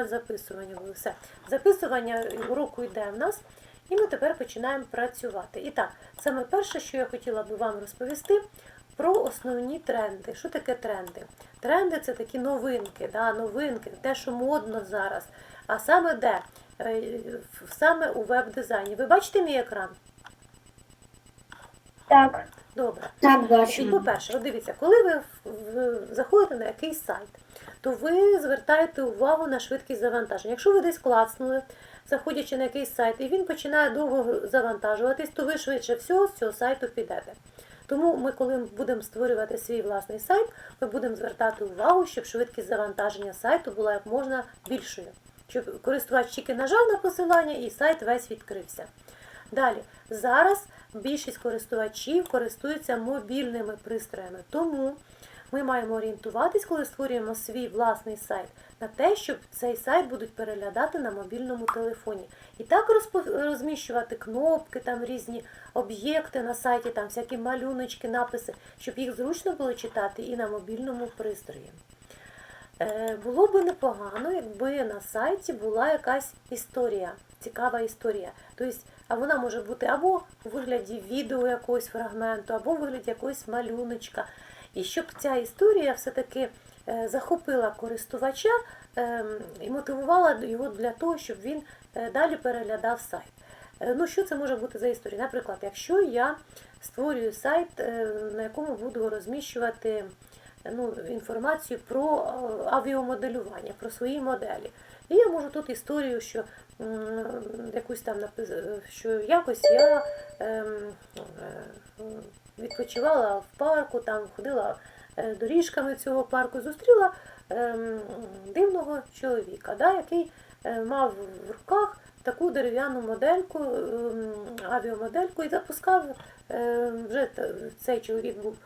записування було все. Записування уроку йде в нас, і ми тепер починаємо працювати. І так, саме перше, що я хотіла би вам розповісти, про основні тренди. Що таке тренди? Тренди це такі новинки, да, новинки, те, що модно зараз. А саме де? Е, Саме у веб-дизайні. Ви бачите мій екран? Так, Добре. так Значить, бачимо. по-перше, дивіться, коли ви заходите на якийсь сайт, то ви звертаєте увагу на швидкість завантаження. Якщо ви десь клацнули, заходячи на якийсь сайт, і він починає довго завантажуватись, то ви швидше всього з цього сайту підете. Тому ми, коли будемо створювати свій власний сайт, ми будемо звертати увагу, щоб швидкість завантаження сайту була як можна більшою. Щоб користувач тільки нажав на посилання і сайт весь відкрився. Далі, зараз більшість користувачів користуються мобільними пристроями, тому ми маємо орієнтуватись, коли створюємо свій власний сайт, на те, щоб цей сайт будуть переглядати на мобільному телефоні. І так розміщувати кнопки, там різні об'єкти на сайті, там всякі малюночки, написи, щоб їх зручно було читати і на мобільному пристрої. Е, Було би непогано, якби на сайті була якась історія, цікава історія. Тобто, а вона може бути або у вигляді відео якогось фрагменту, або у вигляді якогось малюночка. І щоб ця історія все-таки е, захопила користувача ем, і мотивувала його для того, щоб він е, далі переглядав сайт. Е, Ну, що це може бути за історія? Наприклад, якщо я створюю сайт, на якому буду розміщувати ну, інформацію про авіамоделювання, про свої моделі. І я можу тут історію, що якусь там що якось я ем, відпочивала в парку, там ходила е, доріжками цього парку, зустріла ем, дивного чоловіка, да, який е, мав в руках таку дерев'яну модельку, ем, авіамодельку і запускав е, вже цей чоловік був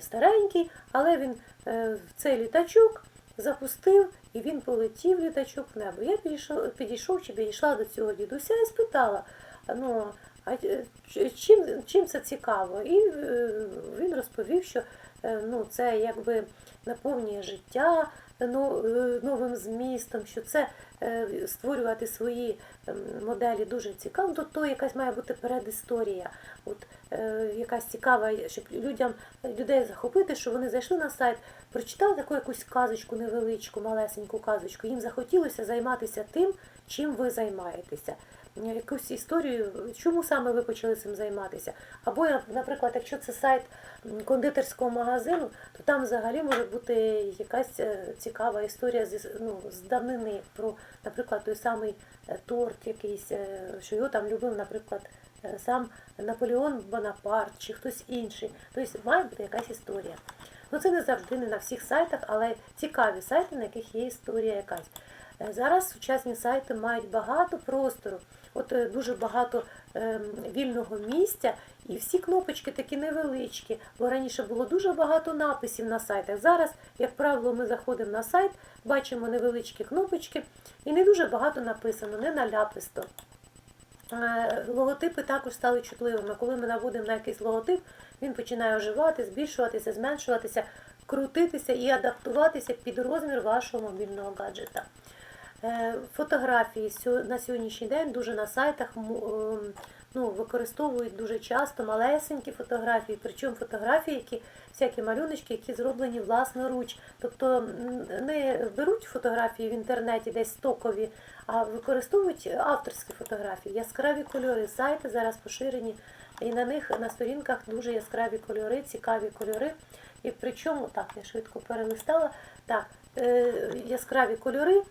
старенький, але він в цей літачок запустив і він полетів літачок в небо. Я підійшов, підійшов чи підійшла до цього дідуся і спитала, ну, а е, чим, чим це цікаво? І е, він розповів, що е, ну, це якби наповнює життя новим змістом, що це створювати свої ем, моделі дуже цікаво, то, то якась має бути передісторія. От, якась цікава, щоб людям людей захопити, що вони зайшли на сайт, прочитали таку якусь казочку невеличку, малесеньку казочку. Їм захотілося займатися тим, чим ви займаєтеся. Якусь історію, чому саме ви почали цим займатися? Або, наприклад, якщо це сайт кондитерського магазину, то там взагалі може бути якась е, цікава історія з, ну, з давнини про, наприклад, той самий е, торт якийсь, е, що його там любив, наприклад, сам Наполеон Бонапарт чи хтось інший. Тобто має бути якась історія. Ну це не завжди не на всіх сайтах, але цікаві сайти, на яких є історія якась. Е, Зараз сучасні сайти мають багато простору, от е, дуже багато ем, вільного місця, і всі кнопочки такі невеличкі, бо раніше було дуже багато написів на сайтах. Зараз, як правило, ми заходимо на сайт, бачимо невеличкі кнопочки, і не дуже багато написано, не наляписто. Е, Логотипи також стали чутливими. Коли ми наводимо на якийсь логотип, він починає оживати, збільшуватися, зменшуватися, крутитися і адаптуватися під розмір вашого мобільного гаджета. Е, Фотографії на сьогоднішній день дуже на сайтах ну, використовують дуже часто малесенькі фотографії, причому фотографії, які всякі малюночки, які зроблені власноруч. Тобто не беруть фотографії в інтернеті десь стокові, а використовують авторські фотографії, яскраві кольори. Сайти зараз поширені, і на них на сторінках дуже яскраві кольори, цікаві кольори. І причому, так, я швидко перелистала, так, е, яскраві кольори.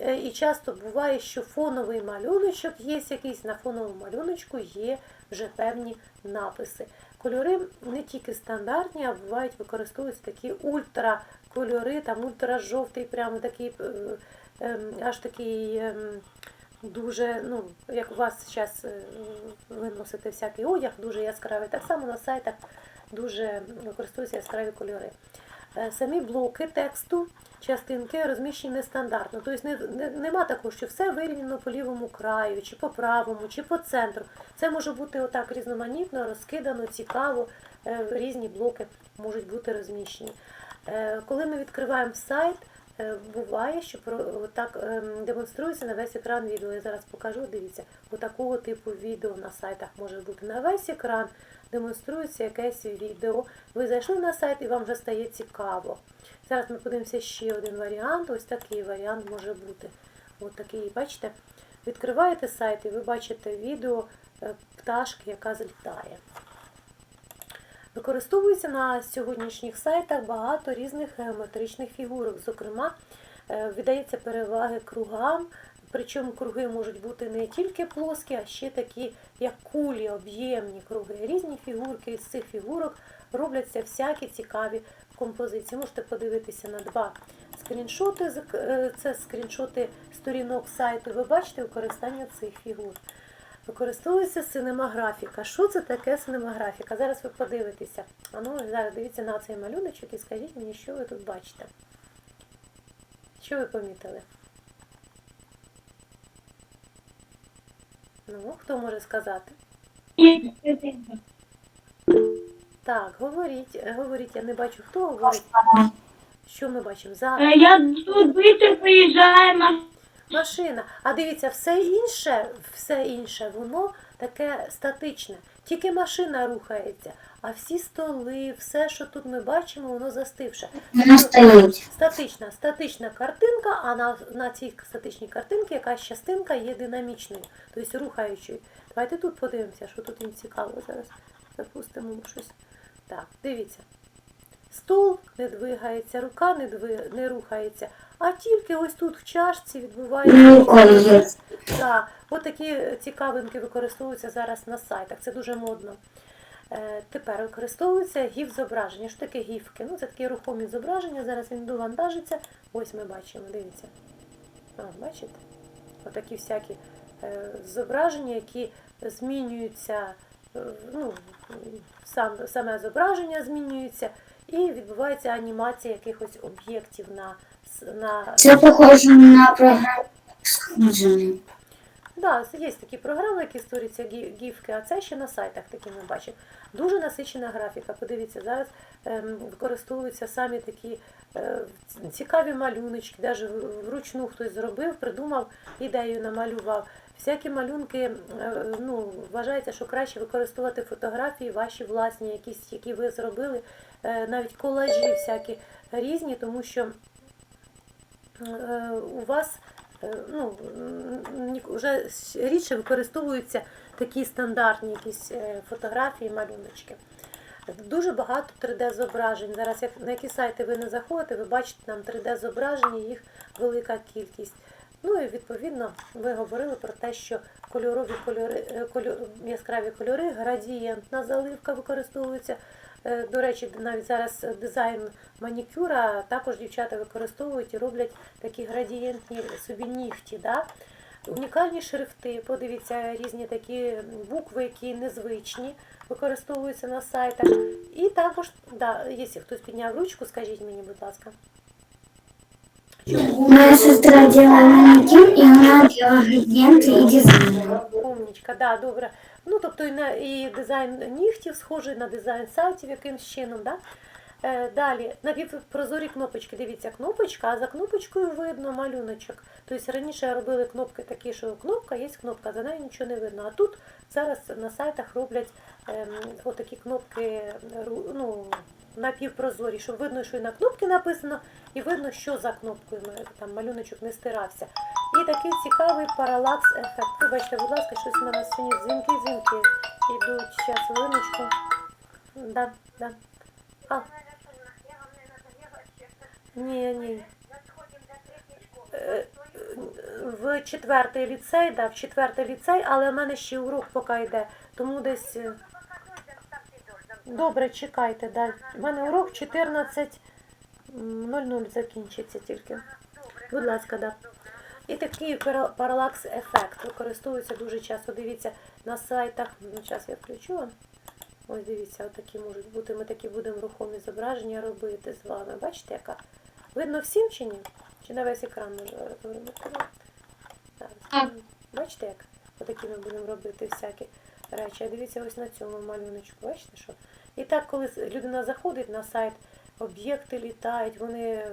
Е, І часто буває, що фоновий малюночок є якийсь, на фоновому малюночку є вже певні написи. Кольори не тільки стандартні, а бувають використовуються такі ультракольори, там ультражовтий, прямо такий, е, ем, аж такий ем, дуже, ну, як у вас зараз ви носите всякий одяг, дуже яскравий. Так само на сайтах дуже використовуються яскраві кольори. Е, Самі блоки тексту, частинки розміщені нестандартно. Тобто не, не, нема такого, що все вирівняно по лівому краю, чи по правому, чи по центру. Це може бути отак різноманітно, розкидано, цікаво. Е, Різні блоки можуть бути розміщені. Е, Коли ми відкриваємо сайт, буває, що так ем, демонструється на весь екран відео. Я зараз покажу. Дивіться, у такого типу відео на сайтах може бути на весь екран. Демонструється якесь відео. Ви зайшли на сайт і вам вже стає цікаво. Зараз ми подивимося ще один варіант. Ось такий варіант може бути. Ось такий, бачите? Відкриваєте сайт і ви бачите відео е, пташки, яка злітає. Використовується на сьогоднішніх сайтах багато різних геометричних фігурок. Зокрема, е, віддається переваги кругам, причому круги можуть бути не тільки плоскі, а ще такі, як кулі, об'ємні круги. Різні фігурки з цих фігурок робляться всякі цікаві композиції. Можете подивитися на два скріншоти. е, Це скріншоти сторінок сайту. Ви бачите використання цих фігур. Використовується синемаграфіка. Що це таке синемаграфіка? Зараз ви подивитеся. А ну, зараз дивіться на цей малюночок і скажіть мені, що ви тут бачите. Що ви помітили? Ну, хто може сказати? Так, говоріть, е, говоріть, я не бачу, хто говорить. Що ми бачимо? За Е, Я тут быстро приїжджає машина. машина. А дивіться, все інше, все інше, воно таке статичне. Тільки машина рухається, а всі столи, все, що тут ми бачимо, воно застивше. Стоїть. Статична, статична картинка, а на, на цій статичній картинці якась частинка є динамічною, тобто рухаючою. Давайте тут подивимося, що тут їм цікаво зараз. Запустимо щось. Так, дивіться. Стол не двигається, рука не, дви, не рухається, а тільки ось тут в чашці Ну, відбувається. ой, є. Так, от такі цікавинки використовуються зараз на сайтах. Це дуже модно. Е, тепер використовується гіф-зображення. Що таке гіфки? Ну, це такі рухомі зображення. Зараз він довантажиться. Ось ми бачимо, дивіться. А, бачите? Отакі всякі е, зображення, які змінюються, е, ну, сам, саме зображення змінюється, і відбувається анімація якихось об'єктів на, на Це похоже на програму. Да, є такі програми, які створюються гіфки, а це ще на сайтах такі ми бачимо. Дуже насичена графіка. Подивіться, зараз ем, використовуються самі такі е, цікаві малюночки, навіть вручну хтось зробив, придумав ідею, намалював. Всякі малюнки, е, ну, вважається, що краще використовувати фотографії ваші власні, якісь, які ви зробили, е, навіть колажі всякі різні, тому що у вас ну, м, вже рідше використовуються такі стандартні якісь е, фотографії, малюночки. Дуже багато 3D-зображень. Зараз, як на які сайти ви не заходите, ви бачите там 3D-зображення, їх велика кількість. Ну і відповідно ви говорили про те, що кольорові кольори, е, кольор, яскраві кольори, градієнтна заливка використовується. Е, До речі, навіть зараз дизайн манікюра також дівчата використовують і роблять такі градієнтні собі нігті. Да? Унікальні шрифти, подивіться, різні такі букви, які незвичні, використовуються на сайтах. І також, да, якщо хтось підняв ручку, скажіть мені, будь ласка. Моя сестра делала манекен, и она делала градиенты и дизайн. Умнічка, да, добре. Ну, тобто і, на, і дизайн нігтів схожий на дизайн сайтів якимсь чином, да? Е, далі, напівпрозорі кнопочки. Дивіться, кнопочка, а за кнопочкою видно малюночок. Тобто раніше робили кнопки такі, що кнопка, є кнопка, за нею нічого не видно. А тут зараз на сайтах роблять ем, отакі кнопки ну, напівпрозорі, щоб видно, що і на кнопці написано, і видно, що за кнопкою там малюночок не стирався. І такий цікавий паралакс ефект. Вибачте, будь ласка, щось у мене сьогодні дзвінки, дзвінки йдуть. Зараз, хвилиночку. Да, да. А. Ні, ні. Е, В четвертий ліцей, да, в четвертий ліцей, але в мене ще урок поки йде. Тому десь. Добре, чекайте, да. У мене урок 14.00 закінчиться тільки. Будь ласка, да. І такий паралакс-ефект використовується дуже часто. Дивіться на сайтах. Ну, зараз я включу вам. Ось дивіться, отакі можуть бути. Ми такі будемо рухомі зображення робити з вами. Бачите, яка? Видно всім чи ні? Чи на весь екран робити? Бачите, як? Отакі ми будемо робити всякі речі. Дивіться ось на цьому малюночку. Бачите, що? І так, коли людина заходить на сайт, об'єкти літають, вони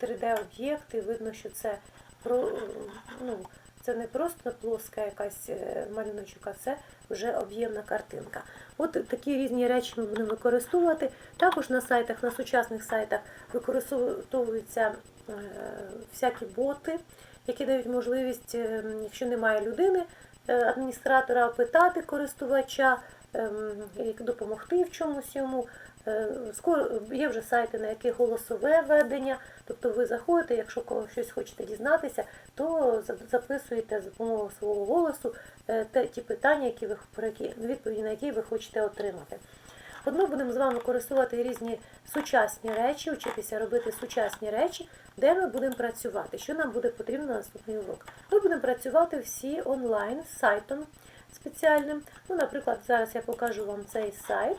3D-об'єкти, видно, що це про, ну, це не просто плоска якась е, малюночок, а це вже об'ємна картинка. От такі різні речі ми будемо використовувати. Також на сайтах, на сучасних сайтах використовуються е, всякі боти, які дають можливість, е, якщо немає людини, е, адміністратора, питати користувача, ем, допомогти в чомусь йому. Е, Скоро є вже сайти, на яких голосове ведення, тобто ви заходите, якщо щось хочете дізнатися, то записуєте за допомогою свого голосу е, ті питання, які ви відповіді на які ви хочете отримати. Ми будемо з вами використовувати різні сучасні речі, вчитися робити сучасні речі, де ми будемо працювати. Що нам буде потрібно на наступний урок? Ми будемо працювати всі онлайн з сайтом спеціальним. Ну, наприклад, зараз я покажу вам цей сайт.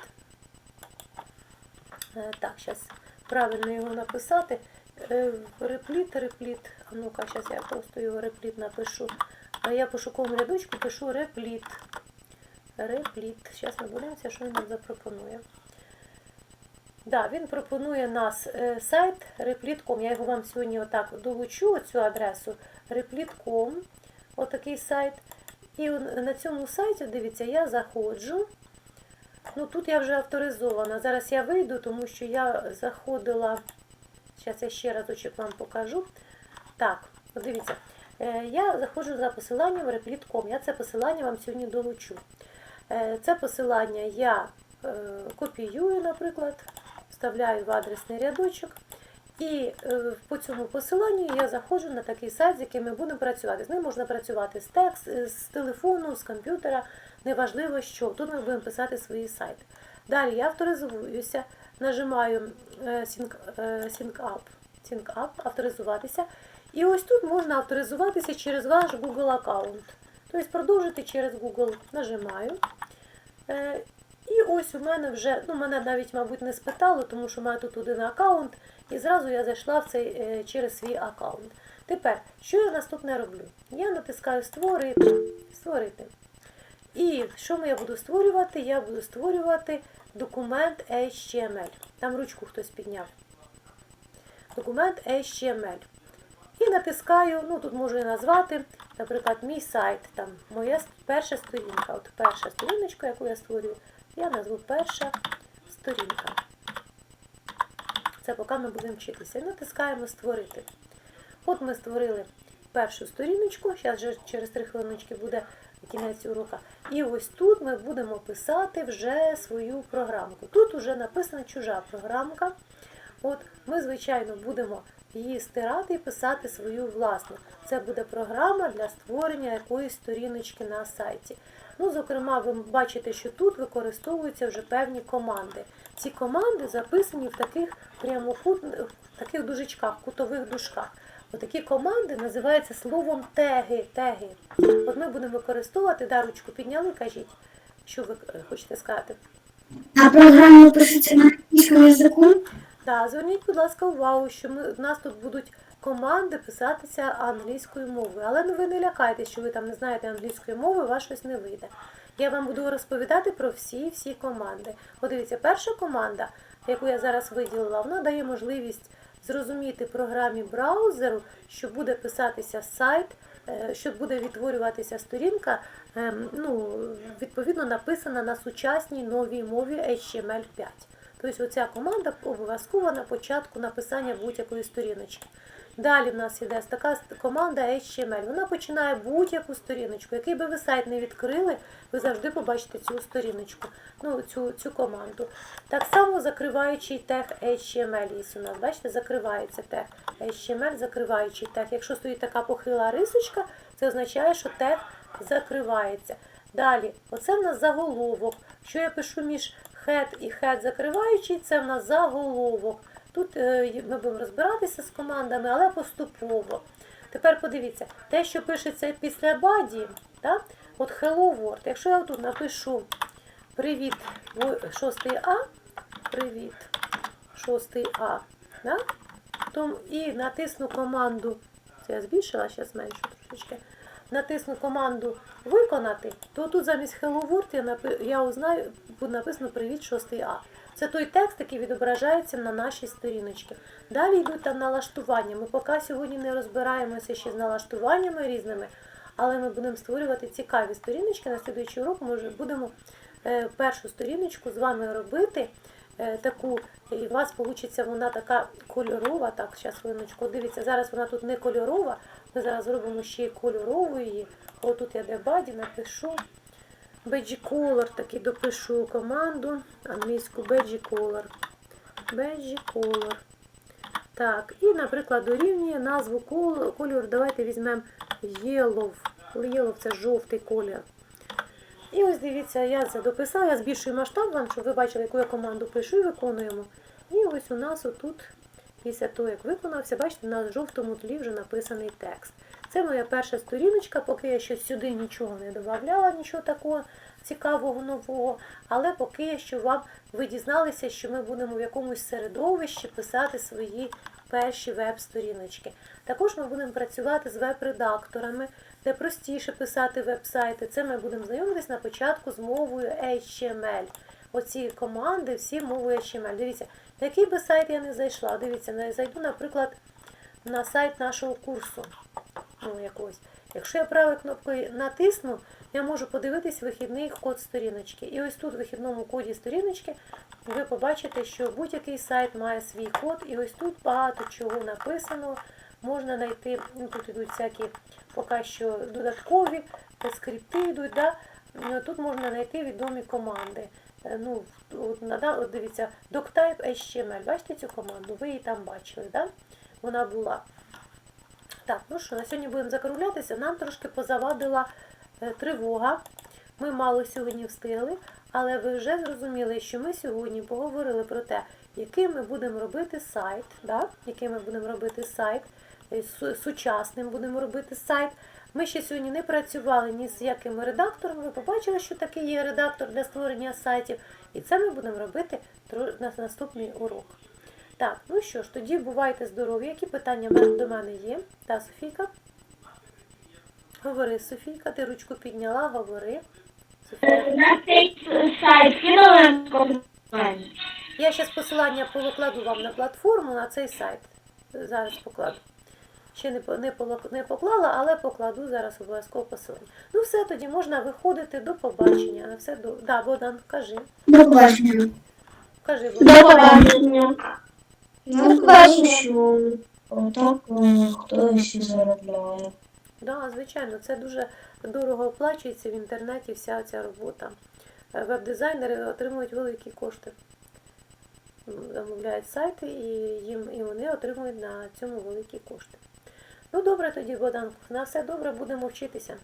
Е, Так, зараз правильно його написати. Е, Репліт, репліт. А ну-ка, зараз я просто його репліт напишу. А я по шуковому рядочку пишу репліт. Репліт. Зараз ми подивимося, що він нам запропонує. Да, він пропонує нас е, сайт replit.com. Я його вам сьогодні отак долучу, цю адресу replit.com. Отакий сайт. І на цьому сайті, дивіться, я заходжу. Ну тут я вже авторизована. Зараз я вийду, тому що я заходила. Зараз я ще разочок вам покажу. Так, дивіться. Е, Я заходжу за посиланням replit.com. Я це посилання вам сьогодні долучу. Е, Це посилання я е, копіюю, наприклад, вставляю в адресний рядочок. І е, по цьому посиланню я заходжу на такий сайт, з яким ми будемо працювати. З ним можна працювати з текст, з телефону, з комп'ютера, неважливо що. Тут ми будемо писати свої сайти. Далі я авторизуюся, нажимаю sync авторизуватися. І ось тут можна авторизуватися через ваш Google аккаунт. Тобто продовжити через Google нажимаю. Е, І ось у мене вже, ну мене навіть, мабуть, не спитало, тому що мене тут один аккаунт, і зразу я зайшла в цей е, через свій аккаунт. Тепер, що я наступне роблю? Я натискаю Створити. Створити. І що я буду створювати? Я буду створювати документ HTML. Там ручку хтось підняв. Документ HTML. І натискаю, ну тут можу і назвати, наприклад, мій сайт, там моя перша сторінка. От перша сторіночка, яку я створюю, я назву перша сторінка. Це поки ми будемо вчитися. І натискаємо Створити. От ми створили першу сторіночку, зараз вже через 3 хвилиночки буде кінець урока. І ось тут ми будемо писати вже свою програмку. Тут вже написана чужа програмка. От ми, звичайно, будемо її стирати і писати свою власну. Це буде програма для створення якоїсь сторіночки на сайті. Ну, зокрема, ви бачите, що тут використовуються вже певні команди. Ці команди записані в таких прямокутних, таких дужечках, кутових дужках. Отакі команди називаються словом теги. теги. От ми будемо використовувати, да, ручку підняли, кажіть, що ви е, хочете сказати. А программа пишется на английском языку? Так, зверніть, будь ласка, увагу, що ми, в нас тут будуть команди писатися англійською мовою. Але ну, ви не лякайтесь, що ви там не знаєте англійської мови, у вас щось не вийде. Я вам буду розповідати про всі-всі команди. От дивіться, перша команда, яку я зараз виділила, вона дає можливість зрозуміти програмі браузеру, що буде писатися сайт, е, що буде відтворюватися сторінка, ем, ну, відповідно написана на сучасній новій мові HTML5. Тобто оця команда обов'язково на початку написання будь-якої сторіночки. Далі в нас іде така команда HTML. Вона починає будь-яку сторіночку. Який би ви сайт не відкрили, ви завжди побачите цю сторіночку, ну, цю, цю команду. Так само закриваючий тег HTML є у нас. Бачите, закривається тег HTML, закриваючий тег. Якщо стоїть така похила рисочка, це означає, що тег закривається. Далі, оце в нас заголовок. Що я пишу між head і head закриваючий, це в нас заголовок. Тут е, ми будемо розбиратися з командами, але поступово. Тепер подивіться, те, що пишеться після баді, так? от Hello World, якщо я тут напишу Привіт 6 А, привіт 6 А, да? Том, і натисну команду, це я збільшила, зараз зменшу трошечки. Натисну команду виконати, то тут замість Hello World я, я узнаю, буде написано Привіт 6 А. Це той текст, який відображається на нашій сторіночці. Далі йдуть там налаштування. Ми поки сьогодні не розбираємося ще з налаштуваннями різними, але ми будемо створювати цікаві сторіночки. На слідуючий урок ми вже будемо е, першу сторіночку з вами робити. е, Таку, і у вас вийде вона така кольорова. Так, зараз хвилиночку, дивіться, зараз вона тут не кольорова. Ми зараз зробимо ще й кольорову її. Отут я де баді напишу. Beige Color таки допишу команду англійську Beige Color. Beige Color. Так, і, наприклад, дорівнює назву кол- кольору. Давайте візьмемо Yellow. Yellow це жовтий колір. І ось дивіться, я це дописала, я збільшую масштаб вам, щоб ви бачили, яку я команду пишу і виконуємо. І ось у нас отут, після того, як виконався, бачите, на жовтому тлі вже написаний текст. Це моя перша сторіночка, поки я ще сюди нічого не додавала, нічого такого цікавого нового. Але поки я що вам ви дізналися, що ми будемо в якомусь середовищі писати свої перші веб-сторіночки. Також ми будемо працювати з веб-редакторами, де простіше писати веб-сайти. Це ми будемо знайомитись на початку з мовою HTML. Оці команди всі мовою HTML. Дивіться, на який би сайт я не зайшла. Дивіться, на- зайду, наприклад, на сайт нашого курсу. Ну, якогось. Якщо я правою кнопкою натисну, я можу подивитись вихідний код сторіночки. І ось тут в вихідному коді сторіночки ви побачите, що будь-який сайт має свій код, і ось тут багато чого написано. Можна знайти, ну тут йдуть всякі поки що додаткові скрипти йдуть. Да? Ну, Тут можна знайти відомі команди. Е, Ну, от, от дивіться, doctype HTML. Бачите цю команду? Ви її там бачили, да? Вона була. Так, ну що, на сьогодні будемо закруглятися. Нам трошки позавадила е, тривога. Ми мало сьогодні встигли, але ви вже зрозуміли, що ми сьогодні поговорили про те, який ми будемо робити сайт, да? який ми будемо робити сайт, е, сучасним будемо робити сайт. Ми ще сьогодні не працювали ні з яким редактором. Ви побачили, що такий є редактор для створення сайтів. І це ми будемо робити на наступний урок. Так, ну що ж, тоді бувайте здорові. Які питання до мене є? Та, Софійка? Говори, Софійка, ти ручку підняла, говори. Софія. На цей сайт кинули. Я зараз посилання покладу вам на платформу, на цей сайт. Зараз покладу. Ще не, не, не поклала, але покладу зараз обов'язково посилання. Ну все, тоді можна виходити до побачення. На все до... Да, Богдан, кажи. До побачення. Кажи, До Богдан. побачення. До побачення. що отак е, хтось заробляє. Да, звичайно, це дуже дорого оплачується в інтернеті вся ця робота. Е, Веб-дизайнери отримують великі кошти. Замовляють сайти і, їм, і вони отримують на цьому великі кошти. Ну добре тоді, Богданку, на все добре, будемо вчитися.